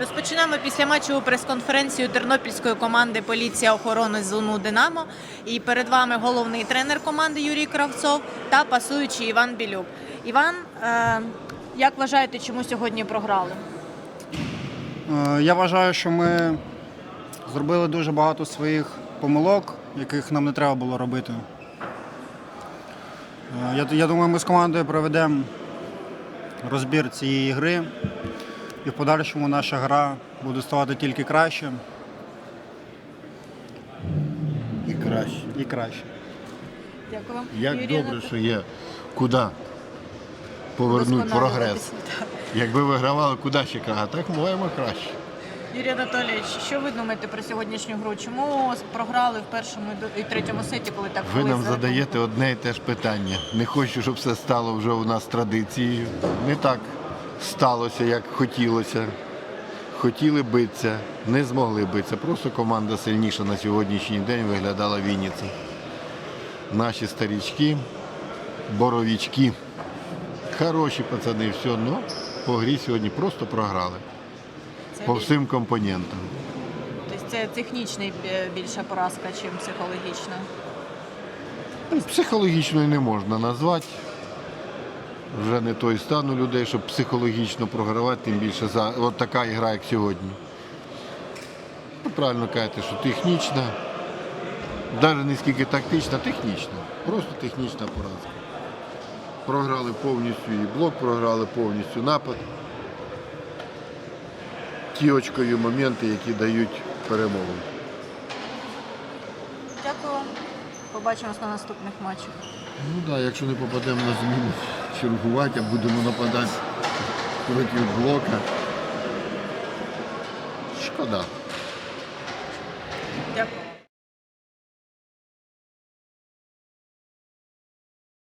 Розпочинаємо після матчеву прес-конференцію тернопільської команди Поліція охорони зону Динамо. І перед вами головний тренер команди Юрій Кравцов та пасуючий Іван Білюк. Іван, е, як вважаєте, чому сьогодні програли? Е, Я вважаю, що ми зробили дуже багато своїх помилок, яких нам не треба було робити. Е, Я, я думаю, ми з командою проведемо розбір цієї гри, і в подальшому наша гра буде ставати тільки краще І краще. і краще. Дякую. Як Юрій добре, що є куди повернути прогрес. Якби вигравали, куди ще краще, так маємо краще. Юрій Анатолійович, що ви думаєте про сьогоднішню гру? Чому програли в першому і третьому сеті, коли так Ви нам задаєте одне і те ж питання. Не хочу, щоб все стало вже у нас традицією. Не так сталося, як хотілося. Хотіли битися, не змогли битися. Просто команда сильніша на сьогоднішній день виглядала в Вінниці. Наші старічки, боровічки. Хороші пацани, все, ну по грі сьогодні просто програли. По всім компонентам. Тобто це технічний е, більша поразка, чим психологічна. Ну, Психологічною не можна назвати. Вже не той стан у людей, щоб психологічно програвати, тим більше за от така ігра, як сьогодні. Ну, правильно кажете, що технічна, навіть не скільки тактична, технічна. Просто технічна поразка. Програли повністю і блок, програли повністю напад. Ті очкові моменти, які дають перемогу. Дякую. вам. Побачимось на наступних матчах. Ну так, да, якщо не попадемо на зміну чергувати, а будемо нападати проти блока. Шкода.